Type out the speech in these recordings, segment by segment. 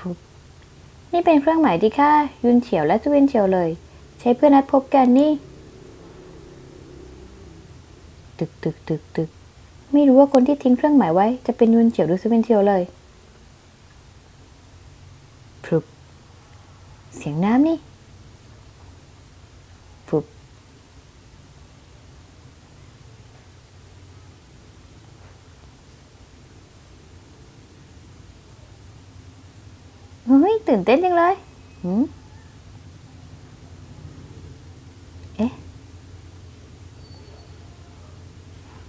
ฟุบนี่เป็นเครื่องหมายที่ค่ายุนเฉียวและจุวินเฉียวเลย ใช้เพื่อนัดพบกันนี่ตึกตึกตึกตึกไม่รู้ว่าคนที่ทิ้งเครื่องหมายไว้จะเป็นยุนเฉียวหรือจุวินเฉียวเลยฟึบเสียงน้ำนี่ เฮ้ย ตื่นเต้นจังเลยหืมเอ๊ะ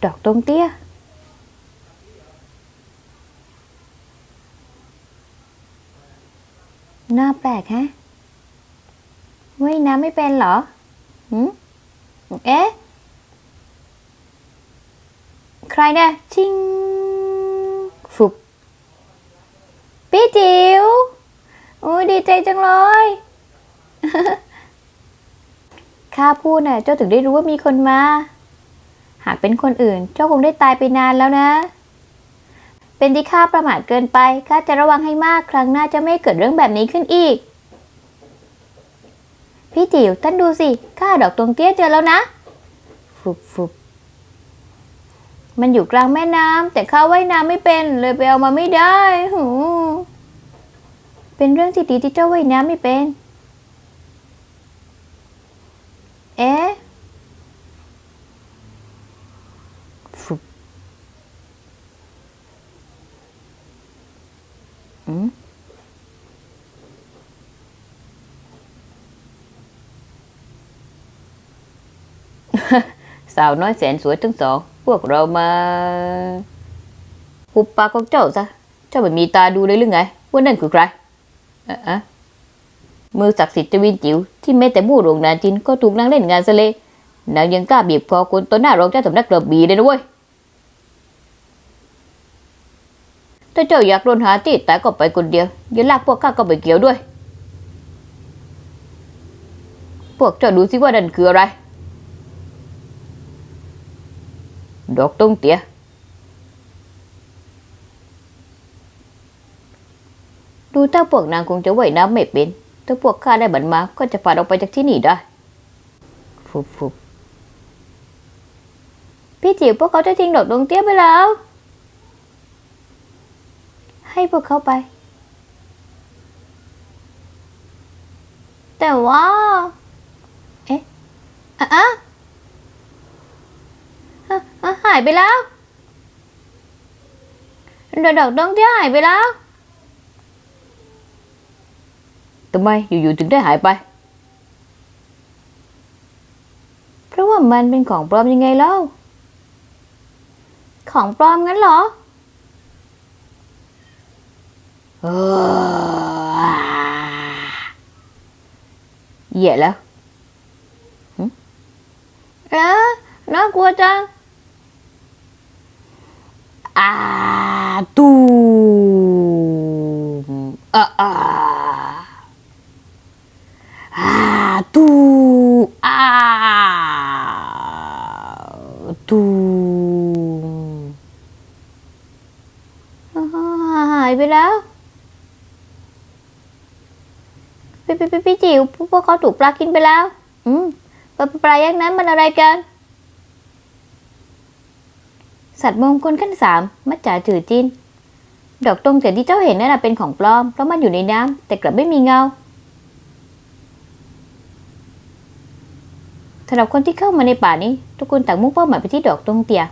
ดอกตรงเตี้ย หน้าแปลกฮะว่ายน้ำไม่เป็นเหรอหืมเอ๊ะ ใครเนี่ยชิง ฟุบ พี่จิ๋ว โอ้ยดีใจจังเลยข้าพูดน่ะเจ้าถึงได้รู้ว่ามีคนมา หากเป็นคนอื่น เจ้าคงได้ตายไปนานแล้วนะ เป็นที่ข้าประมาทเกินไปข้าจะระวังให้มากครั้งหน้าจะไม่เกิดเรื่องแบบนี้ขึ้นอีก พี่จิ๋วท่านดูสิข้าดอกตรงเตี้ยเจอแล้วนะฟุบฟุบมันอยู่กลางแม่น้ำแต่ข้าว่ายน้ำไม่เป็นเลยไปเอามาไม่ได้หู เป็นเรื่องที่ดีที่เจ้าว่ายน้ำไม่เป็น เอ๊ะฟุบอืมสาวน้อยแสนสวยทั้งสอง พวกเรามาหุบปากของเจ้าซะ เจ้าไม่มีตาดูเลยหรือไง ว่านั่นคือใคร อะอะมือศักดิ์สิทธิ์จวินจิ๋วที่แม้แต่มู่หลวงนาจินก็ถูกนางเล่นงานซะเลยนางยังกล้าบีบคอคนตัวหน้ารองเจ้าสำนักกระบี่เลยนะเว้ยถ้าเจ้าอยากโดนหาที่ตายก็ไปคนเดียวอย่าลากพวกข้าก็ไปเกี่ยวด้วย พวกเจ้าดูสิว่านั่นคืออะไร ดอกตงเตีย ดูถ้าพวกนางคงจะว่ายน้ำไม่เป็น ถ้าพวกข้าได้บันมาก็จะพาเราไปจากที่นี่ได้ฟุบฟุบพี่จิ๋วพวกเขาจะทิ้งดอกดวงเตี้ยไปแล้ว ให้พวกเขาไป แต่ว่า เอ๊ะอะอะอะอะหายไปแล้วดอกดอกดวงเตี้ยหายไปแล้ว ทำไมอยู่ๆถึงได้หายไป เพราะว่ามันเป็นของปลอมยังไงเล่า ของปลอมงั้นเหรอเออแย่แล้วเอ๊ะน่ากลัวจังอาตูอ่าอ่า ตูอาตูหายไปแล้วพี่พี่พี่พี่จิ๋วพวกเขาถูกปลากินไปแล้ว อืมปลาปลายักษ์นั้นมันอะไรกัน สัตว์มงคลขั้นสามมัจจาจือจิน ดอกตรงเสียที่เจ้าเห็นนั่นเป็นของปลอม เพราะมันอยู่ในน้ำแต่กลับไม่มีเงา สำหรับคนที่เข้ามาในป่านี้ ทุกคนต่างมุ่งเป้าหมายไปที่ดอกตรงเตีย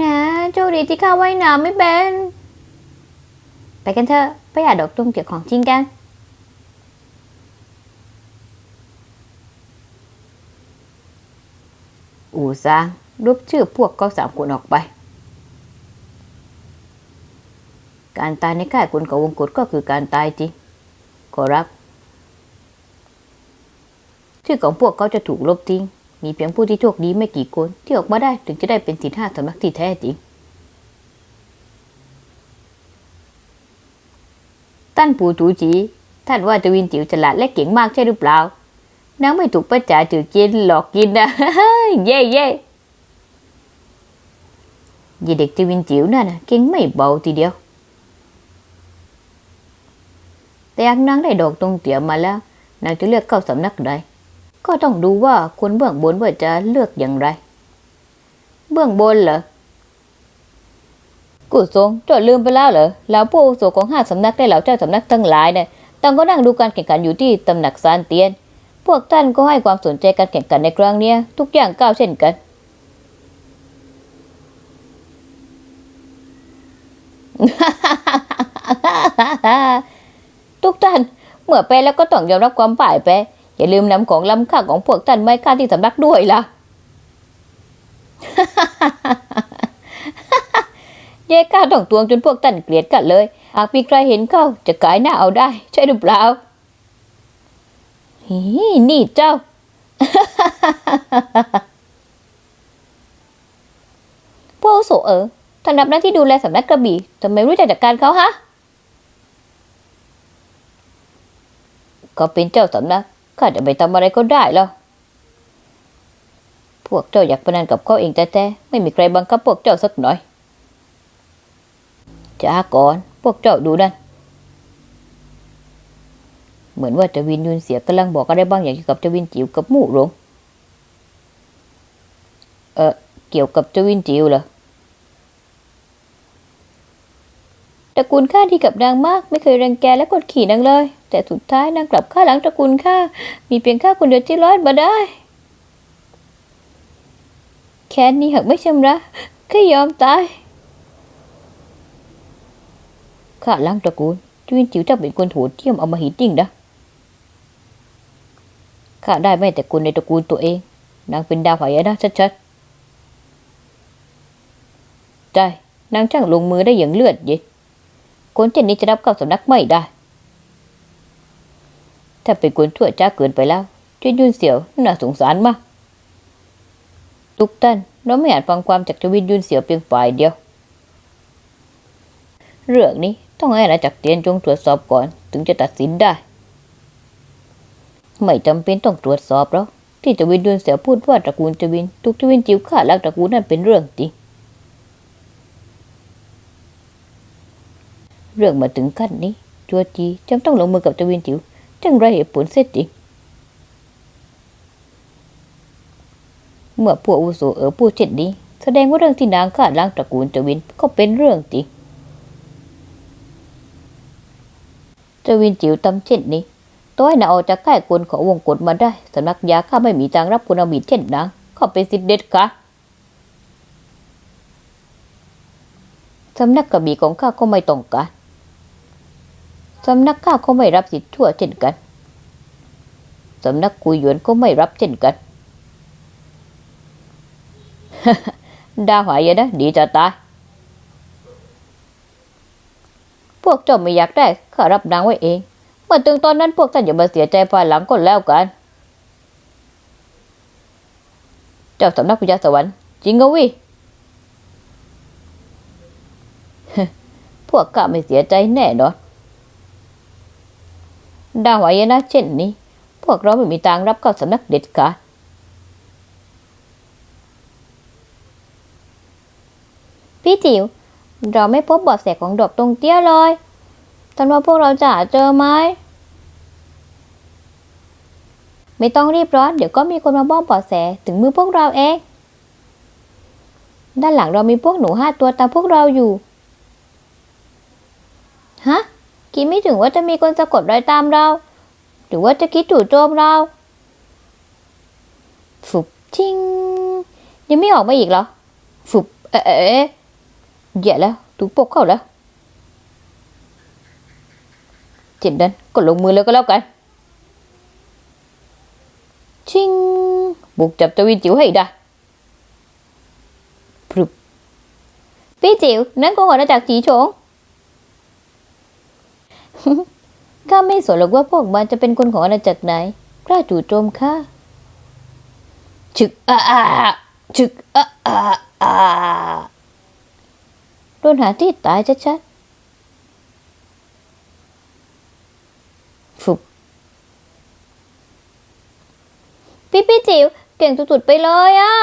นะโชคดีที่ข้าว่ายน้ำไม่เป็น ไปกันเถอะไปหาดอกตุ้งเกี่ยของจริงกันอูซางรูปชื่อพวกก็สามคนออกไป การตายในค่ายคุณกับวงกฏก็คือการตายจริงขอรับ ชื่อของพวกเขาจะถูกลบทิ้ง มีเพียงผู้ที่โชคดีไม่กี่คนที่ออกมาได้ถึงจะได้เป็นสิทธิห้าสำนักที่แท้จริง ท่านปู่ตูจีท่านว่าจวินจิ๋วฉลาดและเก่งมากใช่หรือเปล่านางไม่ถูกประจ่าจือกินหลอกกินนะเย่เย่ยีเด็กจวินจิ๋วนั่นนะเก่งไม่เบาทีเดียว แต่หากนางได้ดอกตรงเตียมาแล้วนางจะเลือกเข้าสำนักใด ก็ต้องดูว่าคนเบื้องบนว่าจะเลือกอย่างไร เบื้องบนเหรอ กูทรงจ้าลืมไปแล้วเหรอแล้วผู้อุโสของห้าสำนักได้เหล่าเจ้าสำนักทั้งหลายเนี่ยต่างก็นั่งดูการแข่งขันอยู่ที่ตำหนักซานเตียน พวกท่านก็ให้ความสนใจการแข่งขันในครั้งเนี้ยทุกอย่างก้าวเช่นกัน ทุกท่านเมื่อไปแล้วก็ต้องยอมรับความพ่ายแพ้ อย่าลืมนำของล้ำค่าของพวกท่านไม่ค่าที่สำนักด้วยล่ะเย่ก้าต้องตวงจนพวกท่านเกลียดกันเลย หากมีใครเห็นเข้าจะกายหน้าเอาได้ ใช่หรือเปล่าฮีนี่เจ้า พวกโสเออท่านรับหน้าที่ดูแลสำนักกระบี่ทำไม่รู้จักจัดการเขาฮะ ก็เป็นเจ้าสำนัก ข้าจะไปทำอะไรก็ได้แล้ว พวกเจ้าอยากพนันกับเขาเองแต่ๆไม่มีใครบังคับพวกเจ้าสักหน่อยจ้าก่อนพวกเจ้าดูนั่นเหมือนว่าเจวินยุนเสียกำลังบอกอะไรบ้างอย่างเกี่ยวกับเจวินจิ๋วกับหมู่หลงเออเกี่ยวกับเจวินจิ๋วเหรอตระกูลข้าที่กับนางมาก ไม่เคยรังแกและกดขี่นางเลย แต่สุดท้ายนางกลับข้าหลังตระกูลข้ามีเพียงข้าคนเดียวที่รอดมาได้ แค้นนี้หากไม่ชำระข้ายอมตายข้าหล้างตระกูลจวินจิ๋วจ้าเป็นคนโหดเที่ยมเอามาหินจริงนะข้าได้แม่แต่คนในตระกูลตัวเอง นางเป็นดาวไหนะชัดๆใช่นางช่างลงมือได้อย่างเลือดเย็นคนเช่นนี้จะรับเข้าสำนักไม่ได้ ถ้าเป็นคนชั่วจ้าเกินไปแล้วจวินยุนเสียวน่าสงสารมากทุกท่านเราไม่อาจฟังความจากจวินยุนเสียวเพียงฝ่ายเดียว เรื่องนี้ต้องให้อาณาจักเตียนจงตรวจสอบก่อน ถึงจะตัดสินได้ ไม่จำเป็นต้องตรวจสอบหรอกที่จวินยุนเสียวพูดว่าตระกูลจวิน ทุกจวินจิ๋วข้ารักตระกูลนั่นเป็นเรื่องจริงเรื่องมาถึงขั้นนี้จัวจีจำต้องลงมือกับจวินจิ๋ว จังไรเหตุผลเสียจริง เมื่อพวกอาวุโสเออพูดเช่นนี้ แสดงว่าเรื่องที่นางข้าล้างตระกูลจวินก็เป็นเรื่องจริงเจวินจิ๋วตำเช่นนี้ตัวให้นาออกจากค่ายกลของวงกฏมาได้สำนักยาข้าไม่มีทางรับคุณบิดเช่นนางข้าเป็นสิทธิเด็ดค่ะสำนักกระบี่ของข้าก็ไม่ต้องการ สำนักข้าก็ไม่รับสิทธิ์ชั่วเช่นกันสำนักกุยหยวนก็ไม่รับเช่นกัน ดาหายนะดีจะตาย พวกเจ้าไม่อยากได้ข้ารับนางไว้เอง เมื่อถึงตอนนั้นพวกท่านอย่ามาเสียใจภายหลังก็แล้วกัน เจ้าสำนักพญาสวรรค์จริงเหรอวิพวกข้าไม่เสียใจแน่นอน ดาวหายนะเช่นนี้ พวกเราไม่มีทางรับเข้าสำนักเด็ดขาดพี่จิ๋วเราไม่พบเบาะแสของดอกตรงเตี้ยเลยท่านว่าพวกเราจะหาเจอไหมไม่ต้องรีบร้อน เดี๋ยวก็มีคนมาบ้องเบาะแสถึงมือพวกเราเอง ด้านหลังเรามีพวกหนูห้าตัวตามพวกเราอยู่ ฮะ คิดไม่ถึงว่าจะมีคนสะกดรอยตามเรา หรือว่าจะคิดจู่โจมเรา ฟุบชิงยังไม่ออกมาอีกเหรอ ฟุบเอ๊ะเอ๊ะเอ๊ะแย่แล้วถูกปกเข้าแล้วเจ็ดนั้นก็ลงมือเลยก็แล้วกัน ชิง บุกจับตะวินจิ๋วให้ได้พรึบพี่จิ๋วนั่นก็หัวหน้าจากจีโฉง ข้าไม่สนหรอกว่าพวกมันจะเป็นคนของอาณาจักรไหน กล้าจู่โจมข้าฉึกอ่าอ่าฉึกอ่าอ่าอ่าโดนหาที่ตายชัดๆฟุบพี่พี่จิ๋วเก่งสุดๆไปเลยอะ